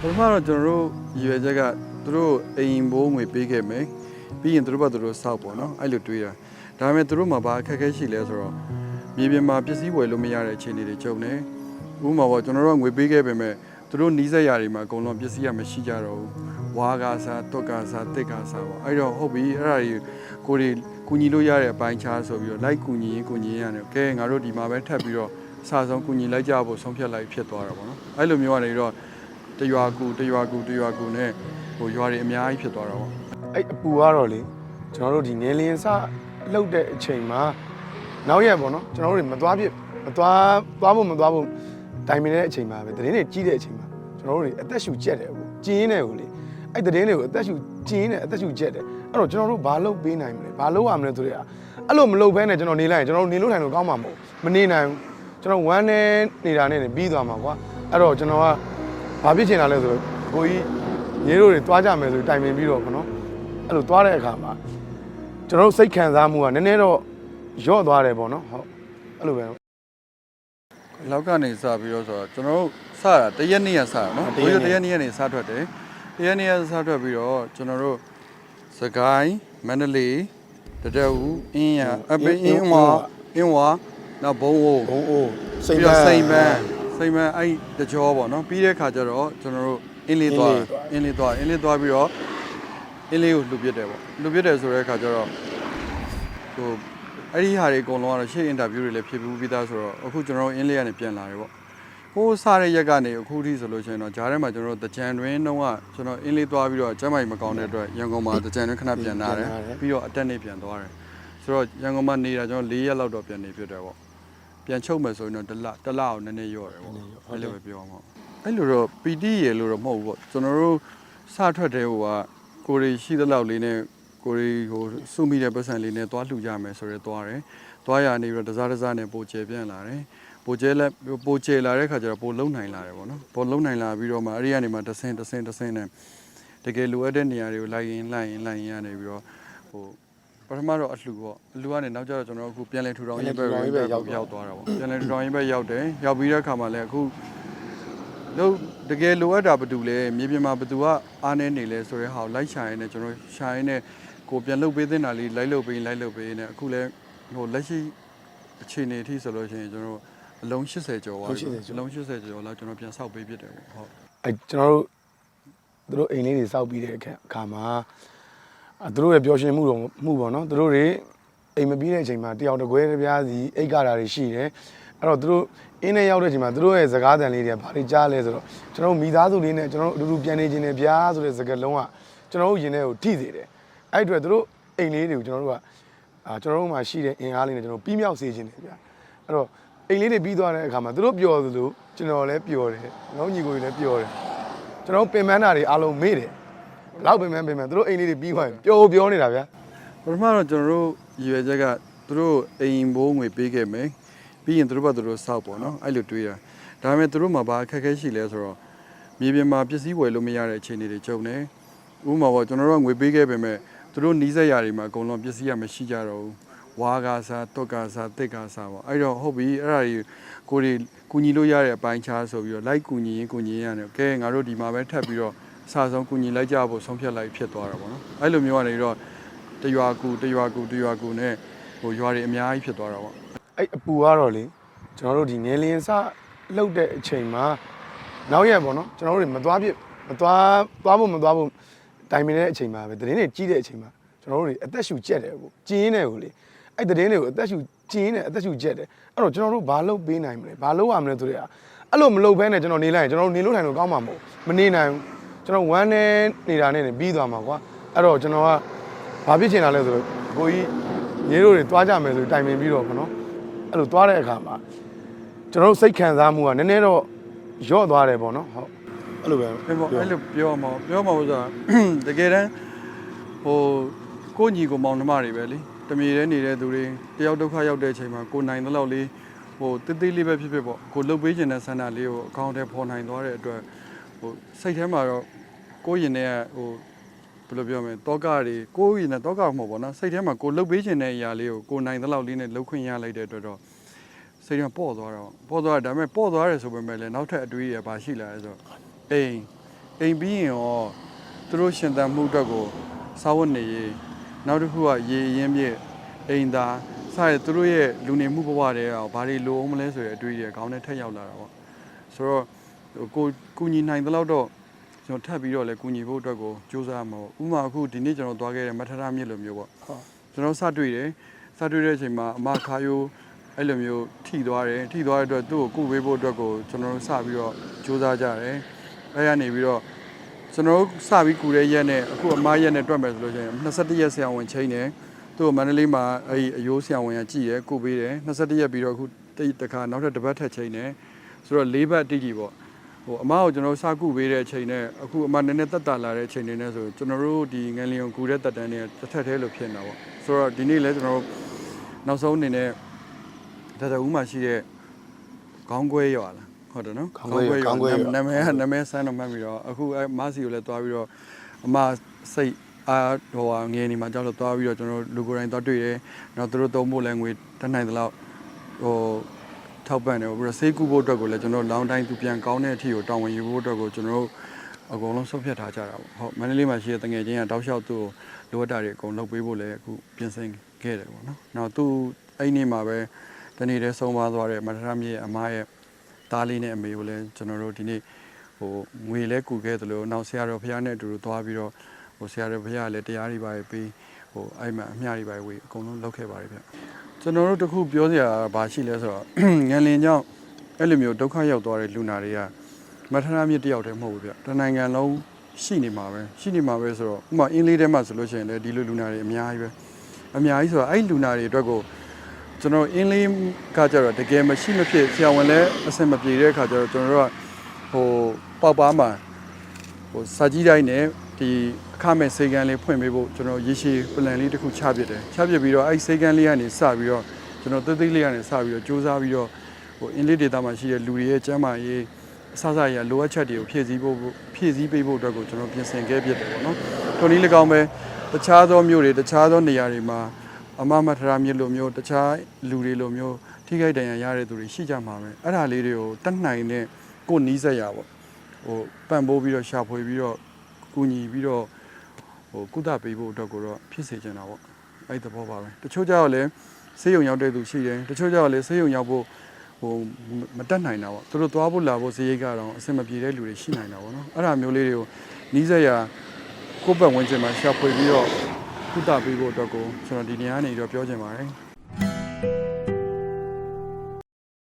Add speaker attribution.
Speaker 1: ပထမတော့ကျွန်တော်တို့ရည်ရွယ်ချက်ကသူတို့အိမ်ဘိုးငွေပေးခဲ့မယ်ပြီးရင်သူတို့ဘာသူတို့စောက်ပေါ့နော်အဲ့လိုတွေးတာဒါပေမဲ့သူတို့မှာဘာအခက်အခဲရှိလဲဆိုတော့မြေပြင်မှာပစ္စည်းဝယ်လို့မရတဲ့အခြေအနေတွေကြုံနေဥပမာပေါ့ကျွန်တော်တို့ကငွေပေးခဲ့ပေမဲ့သူတို့နီးစက်ရာတွေမှာအကုန်လုံးပစ္စည်းကမရှိကြတော့ဘူးဝါကားစားတွက်ကစားတစ်ကားစားပေါ့အဲ့တော့ဟုတ်ပြီအဲ့ဒါတွေကိုတွေကူညီလို့ရတဲ့အပိုင်းခြားဆိုပြီးတော့လိုက်ကူညီရင်ကူညီရရတယ်ကဲငါတို့ဒီမှာပဲထပ်ပြီးတော့အစားဆုံးကူညီလိုက်ကြဖို့ဆုံးဖြတ်လိုက်ဖြစ်သွားတာပေါ့နော်အဲ့လိုမျိုးကနေတော့ တရွာကူတရွာကူတရွာကူနဲ့ဟိုရွာတွေအများကြီးဖြစ်သွားတာပေါ့
Speaker 2: အဲ့အပူကတော့လေကျွန်တော်တို့ဒီနေလင်းစလှုပ်တဲ့အချိန်မှာနောက်ရက်ပေါ့နော်ကျွန်တော်တို့တွေမသွားပြစ်မသွားသွားဖို့မသွားဖို့တိုင်ပင်တဲ့အချိန်မှာပဲတရင်တွေကြီးတဲ့အချိန်မှာကျွန်တော်တို့တွေအသက်ရှူကျက်တယ်ကိုကျင်းနေကိုလေအဲ့တရင်တွေကိုအသက်ရှူကျင်းနေအသက်ရှူကျက်တယ်အဲ့တော့ကျွန်တော်တို့ဘာလုပ်ပေးနိုင်မလဲဘာလုပ်ရမလဲဆိုတဲ့အဲ့လိုမလုပ်ဘဲနဲ့ကျွန်တော်နေလိုက်ရင်ကျွန်တော်တို့နေလို့ထိုင်လို့ကောင်းမှာမဟုတ်မနေနိုင်ဘူးကျွန်တော်ဝမ်းနေနေတာနဲ့ပြီးသွားမှာကွာအဲ့တော့ကျွန်တော်က ဘာဖြစ်ချင်တာလဲဆိုတော့ကိုကြီးရေတို့တွေတွားကြမယ်ဆိုတိုင်ပင်ပြီးတော့ခနော်အဲ့လိုသွားတဲ့အခါမှာကျွန်တော်တို့စိတ်ခံစားမှုကနည်းနည်းတော့ယော့သွားတယ်ပေါ့နော်ဟုတ်အဲ့လိုပဲ
Speaker 1: လောက်ကနေစပြီးတော့ဆိုတော့ကျွန်တော်တို့စတာတရက်နေ့ကစတာနော်
Speaker 2: ဟုတ်
Speaker 1: ဘိုးရ
Speaker 2: တ
Speaker 1: တ
Speaker 2: ရက်
Speaker 1: ရက်နေ့ကနေစထွက်တယ်တရက်နေ့ကစထွက်ပြီးတော့ကျွန်တော်တို့စကိုင်းမန္တလေးတတအူအင်းရအပင်းအင်းဝါအင်းဝါနောက်ဘုံအို
Speaker 2: ဘုံအိုးစိတ်
Speaker 1: ပြီး
Speaker 2: ပ
Speaker 1: တော့
Speaker 2: န်း
Speaker 1: စိန်ပန်း စိန်ပန်းအဲ့တကြောပေါ့နော်ပြီးတဲ့ခါကျတော့ကျွန်တော်တို့အင်းလေးသွားအင်းလေးသွားအင်းလေးသွားပြီးတော့အင်းလေးကိုလှုပ်ပြစ်တယ်ပေါ့လှုပ်ပြစ်တယ်ဆိုတဲ့ခါကျတော့ဟိုအဲ့ဒီဟာတွေအကုန်လုံးကတော့ရှေ့အင်တာဗျူးတွေလည်းဖြစ်ပြီးပြီးသားဆိုတော့အခုကျွန်တော်တို့အင်းလေးကနေပြန်လာတယ်ပေါ့ဟိုးစားတဲ့ရက်ကနေအခုထိဆိုလို့ရှိရင်တော့ဂျားထဲမှာကျွန်တော်တို့တကြံတွင်တုန်းကကျွန်တော်အင်းလေးသွားပြီးတော့ကျမ်းမိုင်မကောင်းတဲ့အတွက်ရန်ကုန်မှာတကြံတွင်ခဏပြန်လာတယ်ပြီးတော့အတက်နေပြန်သွားတယ်ဆိုတော့ရန်ကုန်မှာနေတာကျွန်တော်၄ရက်လောက်တော့ပြန်နေဖြစ်တယ်ပေါ့ ပြန်ချုပ်မယ်ဆိုရင်တော့တစ်လတစ်လအောင်နည်းနည်းရော့တယ်ပေါ့အဲ့လိုပဲပြောမှာအဲ့လိုတော့ပီတိရေလို့တော့မဟုတ်ဘူးပေါ့ကျွန်တော်တို့စထွက်တဲ့ဟိုကကိုရီရှိသလောက်လေးနဲ့ကိုရီဟိုစုမိတဲ့ပတ်စံလေးနဲ့သွားလှူကြမယ်ဆိုရဲသွားတယ်သွားရနေပြီးတော့တစားတစားနဲ့ပိုကျဲပြန်လာတယ်ပိုကျဲလက်ပိုကျဲလာတဲ့ခါကျတော့ပိုလုံနိုင်လာတယ်ပေါ့နော်ပိုလုံနိုင်လာပြီးတော့မှအဲ့ဒီကနေမှတဆင်းတဆင်းတဆင်းနဲ့တကယ်လိုအပ်တဲ့နေရာတွေကိုလိုက်ရင်လိုက်ရင်လိုက်ရင်ရနေပြီးတော့ဟို ပထမတော့အလှူပေါ့အလှူကနေနောက်ကျတော့ကျွန်တော်အခုပြန်လည်ထူထောင်ရေးဘက်ကိုရောက်သွားတာပေါ့ပြန်လည်ထူထောင်ရေးဘက်ရောက်တယ်ရောက်ပြီးတဲ့အခါမှာလည်းအခုလို့တကယ်လိုအပ်တာဘာတူလဲမြေပြင်မှာဘာတူကအားနေနေလဲဆိုရဲဟာကိုလိုက်ရှာရင်းနဲ့ကျွန်တော်ရှာရင်းနဲ့ကိုပြန်လုပ်ပေးတဲ့နာလေးလိုက်လုပ်ပေးလိုက်လုပ်ပေးနေအခုလည်းဟိုလက်ရှိအခြေအနေအထိဆိုလို့ရှိရင်ကျွန်တော်အလုံး80ကျော်သွားပြီအလုံး80ကျော်လောက်ကျွန်တော်ပြန်ဆောက်ပေးဖြစ်တယ်ပေါ့ဟုတ်
Speaker 2: အဲ့ကျွန်တော်တို့သူတို့အိမ်လေးတွေစောက်ပြီးတဲ့အခါမှာအဲ့ သူတို့ရဲ့ပျော်ရွှင်မှုတော့မှုပေါ့နော်သူတို့တွေအိမ်မပြီးတဲ့အချိန်မှာတယောက်တစ်ခွဲတစ်ပြားစီအိတ်ကတာတွေရှိတယ်အဲ့တော့သူတို့အင်းနဲ့ရောက်တဲ့အချိန်မှာသူတို့ရဲ့စကားတန်လေးတွေကဘာတွေကြားလဲဆိုတော့ကျွန်တော်တို့မိသားစုလေးနဲ့ကျွန်တော်တို့အတူတူပြန်နေခြင်းနဲ့ဗျာဆိုတဲ့စကားလုံးကကျွန်တော်တို့ရင်ထဲကိုထိစေတယ်အဲ့အတွက်သူတို့အိမ်လေးတွေကိုကျွန်တော်တို့ကအာကျွန်တော်တို့မှာရှိတဲ့အင်အားလေးနဲ့ကျွန်တော်တို့ပြီးမြောက်စေခြင်းတယ်ဗျာအဲ့တော့အိမ်လေးတွေပြီးသွားတဲ့အခါမှာသူတို့ပျော်သလိုကျွန်တော်လည်းပျော်တယ်နော်ညီကိုကြီးလည်းပျော်တယ်ကျွန်တော်ပင်ပန်းတာတွေအားလုံးမေ့တယ်ဘ လောက်ပင်ပန်းပင်ပန်းသူတို့အိမ်လေးတွေပြီးသွားရင်ပျော်ပျော်နေတာဗျာ
Speaker 1: ပထမတော့ကျွန်တော်တို့ရည်ရွယ်ချက်ကသူတို့အိမ်ဘိုးငွေပေးခဲ့မယ်ပြီးရင်သူတို့ဘာသူတို့စောက်ပေါ့နော်အဲ့လိုတွေးတာဒါပေမဲ့သူတို့မှာဘာအခက်အခဲရှိလဲဆိုတော့မြေပြင်မှာပစ္စည်းဝယ်လို့မရတဲ့အခြေအနေတွေကြုံနေဥပမာပေါ့ကျွန်တော်တို့ကငွေပေးခဲ့ပေမဲ့သူတို့နီးစက်ရာတွေမှာအကုန်လုံးပစ္စည်းကမရှိကြတော့ဘူးဝါကားစားတွက်ကစားတစ်ကားစားပေါ့အဲ့တော့ဟုတ်ပြီအဲ့ဒါတွေကိုတွေကူညီလို့ရတဲ့အပိုင်းခြားဆိုပြီးတော့လိုက်ကူညီရင်ကူညီရတယ်ကဲငါတို့ဒီမှာပဲထပ်ပြီးတော့ အစားဆုံးကူညီလိုက်ကြဖို့ဆုံးဖြတ်လိုက်ဖြစ်သွားတာပေါ့နော်အဲ့လိုမျိုးကနေတော့တရွာကူတရွာကူတရွာကူနဲ့ဟိုရွာတွေအများကြီးဖြစ်သွားတာပေါ့
Speaker 2: အဲ့အပူကတော့လေကျွန်တော်တို့ဒီနေလင်းစလှုပ်တဲ့အချိန်မှာနောက်ရက်ပေါ့နော်ကျွန်တော်တို့တွေမသွားပြစ်မသွားသွားဖို့မသွားဖို့တိုင်ပင်တဲ့အချိန်မှာပဲတရင်တွေကြီးတဲ့အချိန်မှာကျွန်တော်တို့တွေအသက်ရှူကျက်တယ်ကိုကျင်းနေကိုလေအဲ့တရင်တွေကိုအသက်ရှူကျင်းနေအသက်ရှူကျက်တယ်အဲ့တော့ကျွန်တော်တို့ဘာလုပ်ပေးနိုင်မလဲဘာလုပ်ရမလဲဆိုတဲ့အဲ့လိုမလုပ်ဘဲနဲ့ကျွန်တော်နေလိုက်ရင်ကျွန်တော်တို့နေလို့ထိုင်လို့ကောင်းမှာမဟုတ်မနေနိုင်ဘူး ကျွန်တော်ဝမ်းနေနေတာနဲ့ပြီးသွားမှာကွာအဲ့တော့ကျွန်တော်ကဘာဖြစ်ချင်တာလဲဆိုတော့ကိုကြီးရေတို့တွေတွားကြမယ်ဆိုတိုင်ပင်ပြီးတော့ခနော်အဲ့လိုတွားတဲ့အခါမှာကျွန်တော်တို့စိတ်ခံစားမှုကနည်းနည်းတော့ယော့သွားတယ်ပေါ့နော်ဟုတ်အဲ့လိုပဲ
Speaker 1: အဲ့ပေါ့အဲ့လိုပြောမှာပြောမှာဆိုတာတကယ်တမ်းဟိုကိုညီကိုမောင်နှမတွေပဲလေတမီထဲနေတဲ့သူတွေတယောက်ဒုက္ခရောက်တဲ့အချိန်မှာကိုနိုင်တဲ့လောက်လေးဟိုတိတ်တိတ်လေးပဲဖြစ်ဖြစ်ပေါ့ကိုလှုပ်ပေးခြင်းတဲ့ဆန္ဒလေးကိုအကောင့်ထဲပေါ်နိုင်သွားတဲ့အတွက်ဟိုစိတ်ထဲမှာတော့ ကိုရင်နဲ့ဟိုဘယ်လိုပြောမလဲတောကတွေကိုယ်ရင်နဲ့တောကမဟုတ်ပါတော့စိတ်ထဲမှာကိုလှုပ်ပေးခြင်းတဲ့အရာလေးကိုကိုနိုင်တဲ့လောက်လေးနဲ့လှုပ်ခွင့်ရလိုက်တဲ့အတွက်တော့စိတ်ထဲပေါ့သွားတော့ပေါ့သွားတယ်ဒါပေမဲ့ပေါ့သွားတယ်ဆိုပေမဲ့လည်းနောက်ထပ်အတွေးရပါရှိလာလဲဆိုတော့အိမ်အိမ်ပြီးရင်ရောသူတို့ရှင်သန်မှုအတွက်ကိုစာဝတ်နေရေးနောက်တစ်ခုကရေအရင်ပြည့်အိမ်သားစရသူတို့ရဲ့လူနေမှုဘဝတွေကဘာတွေလိုအောင်မလဲဆိုတဲ့အတွေ့အကြုံခေါင်းထဲထက်ရောက်လာတာပေါ့ဆိုတော့ဟိုကိုကူညီနိုင်တဲ့လောက်တော့ ကျွန်တော်ထပ်ပြီးတော့လဲကူညီဖို့အတွက်ကိုစူးစမ်းမှာပေါ့ဥပမာအခုဒီနေ့ကျွန်တော်သွားခဲ့တဲ့မထထမြစ်လိုမျိုးပေါ့
Speaker 2: ဟုတ်
Speaker 1: ကျွန်တော်စတွေ့တယ်စတွေ့တဲ့အချိန်မှာအမခါယိုးအဲ့လိုမျိုးထိသွားတယ်ထိသွားတဲ့အတွက်သူ့ကိုကုပေးဖို့အတွက်ကိုကျွန်တော်တို့စပြီးတော့စူးစမ်းကြတယ်အဲ့ရနေပြီးတော့ကျွန်တော်တို့စပြီးကူတဲ့ရက်နဲ့အခုအမရက်နဲ့တွက်မယ်ဆိုလို့ရှိရင်21ရက်ဆရာဝန်ချိန်တယ်သူ့ကိုမန္တလေးမှာအဲ့ဒီအယိုးဆရာဝန်ကကြည့်တယ်ကုပေးတယ်21ရက်ပြီးတော့အခုတိတ်တခါနောက်ထပ်တစ်ပတ်ထက်ချိန်တယ်ဆိုတော့၄ဘတ်တိတိပေါ့ ဟိုအမကိုကျွန်တော်တို့စကုပေးတဲ့အချိန်နဲ့အခုအမနည်းနည်းတက်တာလာတဲ့အချိန်တွေနဲ့ဆိုကျွန်တော်တို့ဒီငလျင်ကိုကူတဲ့တက်တန်းတွေတစ်ထက်တည်းလို့ဖြစ်နေတာပေါ့ဆိုတော့ဒီနေ့လဲကျွန်တော်တို့နောက်ဆုံးအနေနဲ့တတဦးမှာရှိတဲ့ခေါင်းခွဲရွာလားဟုတ်တယ်နော်
Speaker 2: ခေါင်းခွဲရွာခေါင်းခွဲရွာ
Speaker 1: နာမည်ကနာမည်ဆန်းတော့မှတ်ပြီးတော့အခုအဲမဆီကိုလည်းတွားပြီးတော့အမစိတ်အာဟိုဟာငယ်နေမှာကြောက်လို့တွားပြီးတော့ကျွန်တော်တို့လူကိုယ်တိုင်တွားတွေ့တယ်နောက်သူတို့သုံးဖို့လည်းငွေတက်နိုင်သလောက်ဟို ထောက်ပံ့တယ်ပြီးတော့စေးကူဖို့အတွက်ကိုလည်းကျွန်တော်တို့လောင်းတိုင်းသူပြန်ကောင်းတဲ့အထီကိုတောင်းဝင်ယူဖို့အတွက်ကိုကျွန်တော်တို့အကုန်လုံးဆုတ်ဖြတ်ထားကြတာပေါ့ဟုတ်မန္တလေးမှာရှိတဲ့တငယ်ချင်းကတောက်လျှောက်သူ့ကိုလိုအပ်တာတွေအကုန်လုပ်ပေးဖို့လည်းအခုပြင်ဆင်ခဲ့တယ်ပေါ့နော်နောက်သူအဲ့ဒီနေ့မှာပဲတနေ့တည်းဆုံးသွားသွားတဲ့မထရမြေအမရဲ့သားလေးနဲ့အမေကိုလည်းကျွန်တော်တို့ဒီနေ့ဟိုငွေလဲကူခဲ့သလိုနောက်ဆရာတော်ဖခင်နဲ့အတူတူသွားပြီးတော့ဟိုဆရာတော်ဖခင်ကလည်းတရားတွေပါပေးဟိုအဲ့မှာအမျှတွေပါဝေအကုန်လုံးလုပ်ခဲ့ပါတယ်ဗျ ကျွန်တော်တို့တခုပြောစရာဘာရှိလဲဆိုတော့ငန်လင်ကြောင့်အဲ့လိုမျိုးဒုက္ခရောက်သွားတဲ့လူနာတွေကမထနာမြစ်တယောက်တည်းမဟုတ်ဘူးဗျတနိုင်ငံလုံးရှိနေမှာပဲရှိနေမှာပဲဆိုတော့ဥပမာအင်းလေးထဲမှာဆိုလို့ရှိရင်လည်းဒီလိုလူနာတွေအများကြီးပဲအများကြီးဆိုတော့အဲ့ဒီလူနာတွေအတွက်ကိုကျွန်တော်အင်းလေးကကြတော့တကယ်မရှိမဖြစ်ဆရာဝန်လည်းအဆင်မပြေတဲ့အခါကျတော့ကျွန်တော်တို့ကဟိုပေါက်ပါမှာဟိုစာကြီးတိုင်းနဲ့ ဒီအခမဲ့စေကန်းလေးဖွင့်ပေးဖို့ကျွန်တော်ရေရှည် plan လေးတစ်ခုချပြစ်တယ်ချပြစ်ပြီးတော့အဲ့ဒီစေကန်းလေးကနေစပြီးတော့ကျွန်တော်သေးသေးလေးကနေစပြီးတော့စူးစမ်းပြီးတော့ဟိုအင်လီဒေတာမှာရှိတဲ့လူတွေရဲ့ကျန်းမာရေးအစစရလိုအပ်ချက်တွေကိုဖြည့်ဆည်းဖို့ဖြည့်ဆည်းပေးဖို့အတွက်ကိုကျွန်တော်ပြင်ဆင်ခဲ့ပြစ်တယ်ပေါ့နော်ထိုနည်း၎င်းပဲတခြားသောမြို့တွေတခြားသောနေရာတွေမှာအမမထရာမြစ်လိုမျိုးတခြားလူတွေလိုမျိုးထိခိုက်ဒဏ်ရာရတဲ့သူတွေရှိကြမှာပဲအဲ့ဒါလေးတွေကိုတတ်နိုင်တဲ့ကိုယ်နီးစက်ရပေါ့ဟိုပံ့ပိုးပြီးတော့ရှာဖွေပြီးတော့ ကူညီပြီးတော့ဟိုကုသပေးဖို့အတွက်ကိုတော့ဖြစ်စေချင်တာပေါ့အဲ့ဒီသဘောပါပဲတချို့ကြတော့လည်းဆေးရုံရောက်တဲ့သူရှိတယ်တချို့ကြတော့လည်းဆေးရုံရောက်ဖို့ဟိုမတက်နိုင်တာပေါ့သူတို့သွားဖို့လာဖို့ဈေးရိတ်ကတော့အဆင်မပြေတဲ့လူတွေရှိနိုင်တာပေါ့နော်အဲ့ဒါမျိုးလေးတွေကိုနီးစက်ရာကိုယ့်ဘက်ဝင်ချင်မှာရှာဖွေပြီးတော့ကုသပေးဖို့အတွက်ကိုကျွန်တော်ဒီနေရာကနေတော့ပြောချင်ပါတယ်